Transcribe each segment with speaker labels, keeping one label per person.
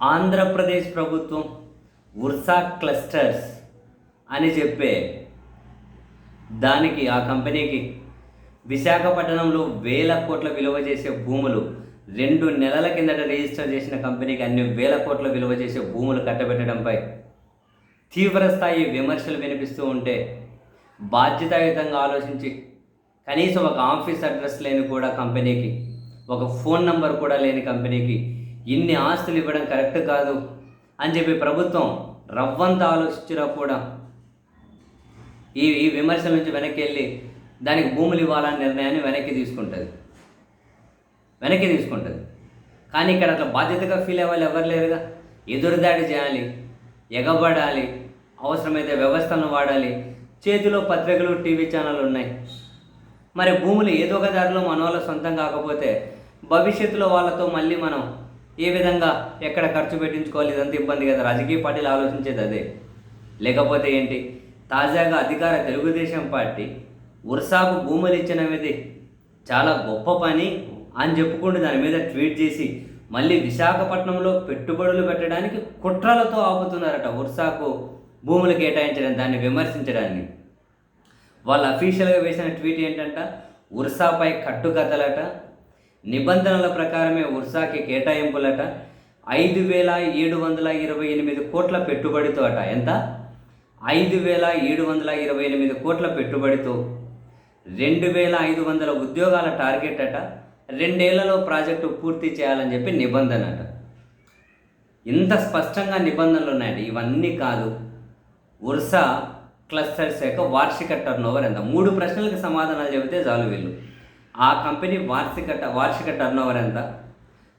Speaker 1: ఆంధ్రప్రదేశ్ ప్రభుత్వం Ursa clusters అని చెప్పే దానికి ఆ కంపెనీకి విశాఖపట్నంలో వేల కోట్ల విలువ చేసే భూములు రెండు నెలల కిందట రిజిస్టర్ చేసిన కంపెనీకి అన్ని వేల కోట్ల విలువ చేసే భూములు కట్టబెట్టడంపై తీవ్రస్థాయి విమర్శలు వినిపిస్తూ ఉంటే బాధ్యతాయుతంగా ఆలోచించి కనీసం ఒక ఆఫీస్ అడ్రస్ లేని కూడా కంపెనీకి ఒక ఫోన్ నంబర్ కూడా లేని కంపెనీకి ఇన్ని ఆస్తులు ఇవ్వడం కరెక్ట్ కాదు అని చెప్పి ప్రభుత్వం రవ్వంత ఆలోచించినా కూడా ఈ ఈ విమర్శల నుంచి వెనక్కి వెళ్ళి దానికి భూములు ఇవ్వాలనే నిర్ణయాన్ని వెనక్కి తీసుకుంటుంది. వెనక్కి తీసుకుంటుంది. కానీ ఇక్కడ అట్లా బాధ్యతగా ఫీల్ అవ్వాలి ఎవరు లేరుగా? ఎదురుదాడి చేయాలి ఎగబడాలి అవసరమైతే వ్యవస్థలను వాడాలి. చేతిలో పత్రికలు టీవీ ఛానళ్ళు ఉన్నాయి. మరి భూములు ఏదో ఒక దారిలో మన వాళ్ళ సొంతం కాకపోతే భవిష్యత్తులో వాళ్ళతో మళ్ళీ మనం ఏ విధంగా ఎక్కడ ఖర్చు పెట్టించుకోవాలి ఇదంతా ఇబ్బంది కదా? రాజకీయ పార్టీలు ఆలోచించేది అదే. లేకపోతే ఏంటి? తాజాగా అధికార తెలుగుదేశం పార్టీ ఉర్సాకు భూములు ఇచ్చినది చాలా గొప్ప పని అని చెప్పుకుంటూ దాని మీద ట్వీట్ చేసి మళ్ళీ విశాఖపట్నంలో పెట్టుబడులు పెట్టడానికి కుట్రలతో ఆపుతున్నారట ఉర్సాకు భూములు కేటాయించడం దాన్ని విమర్శించడాన్ని. వాళ్ళ అఫీషియల్గా వేసిన ట్వీట్ ఏంటంట? ఉర్సాపై కట్టుకథలట నిబంధనల ప్రకారమే ఉర్సాకి కేటాయింపులట. ఐదు వేల ఏడు వందల ఇరవై ఎనిమిది కోట్ల పెట్టుబడితో అట. ఎంత? ఐదు వేల ఏడు వందల ఇరవై ఎనిమిది కోట్ల పెట్టుబడితో. రెండు వేల ఐదు వందల ఉద్యోగాల టార్గెట్ అట. రెండేళ్ళలో ప్రాజెక్టు పూర్తి చేయాలని చెప్పి నిబంధన అట. ఇంత స్పష్టంగా నిబంధనలు ఉన్నాయండి. ఇవన్నీ కాదు. ఉర్సా క్లస్టర్స్ యొక్క వార్షిక టర్న్ ఓవర్ ఎంత? మూడు ప్రశ్నలకు సమాధానాలు చెబితే చాలు వీళ్ళు. ఆ కంపెనీ వార్షిక వార్షిక టర్న్ ఓవర్ ఎంత?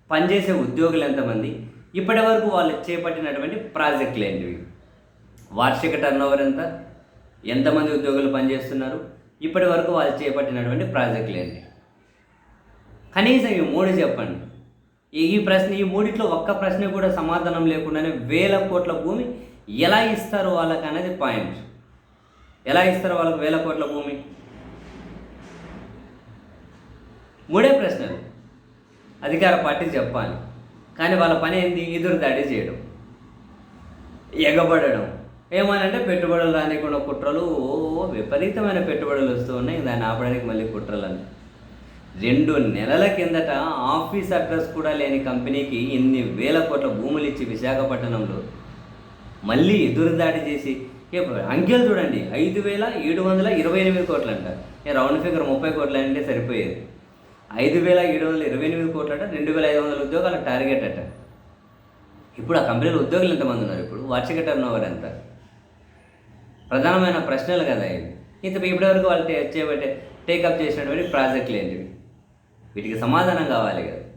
Speaker 1: పనిచేసే ఉద్యోగులు ఎంతమంది? ఇప్పటి వరకు వాళ్ళు చేపట్టినటువంటి ప్రాజెక్టులు ఏంటివి? వార్షిక టర్న్ ఓవర్ ఎంత? ఎంతమంది ఉద్యోగులు పనిచేస్తున్నారు? ఇప్పటి వరకు వాళ్ళు చేపట్టినటువంటి ప్రాజెక్టులు ఏంటి కనీసం ఈ మూడు చెప్పండి. ఈ ఈ ప్రశ్న ఈ మూడిట్లో ఒక్క ప్రశ్న కూడా సమాధానం లేకుండానే వేల కోట్ల భూమి ఎలా ఇస్తారు వాళ్ళకి అనేది పాయింట్. ఎలా ఇస్తారు వాళ్ళకి వేల కోట్ల భూమి? మూడే ప్రశ్నలు. అధికార పార్టీ చెప్పాలి. కానీ వాళ్ళ పని ఏంది? ఎదురు దాడి చేయడం. ఎగబడడం. ఏమనంటే పెట్టుబడులు రానికుండా కుట్రలు ఓ విపరీతమైన పెట్టుబడులు వస్తూ ఉన్నాయి. దాన్ని ఆపడానికి మళ్ళీ కుట్రలని. రెండు నెలల కిందట ఆఫీస్ అడ్రస్ కూడా లేని కంపెనీకి ఇన్ని వేల కోట్ల భూములు ఇచ్చి విశాఖపట్నంలో మళ్ళీ ఎదురుదాడి చేసి అంకెలు చూడండి. ఐదు వేల ఏడు వందల ఇరవై ఎనిమిది కోట్లు అంటారు ఏ రౌండ్ ఫిగర్ ముప్పై కోట్లు అంటే సరిపోయేది. ఐదు వేల ఏడు వందల ఇరవై ఎనిమిది కోట్ల రెండు వేల ఐదు వందల ఉద్యోగాల టార్గెట్ అట ఇప్పుడు ఆ కంపెనీలో ఉద్యోగులు ఎంతమంది ఉన్నారు ఇప్పుడు? వార్షిక టర్న్ ఓవర్ ఎంత? ప్రధానమైన ప్రశ్నలు కదా ఇవి. ఇంత ఇప్పటివరకు వాళ్ళు టే- టేకప్ చేసినటువంటి ప్రాజెక్టులు ఏంటివి? వీటికి సమాధానం కావాలి కదా.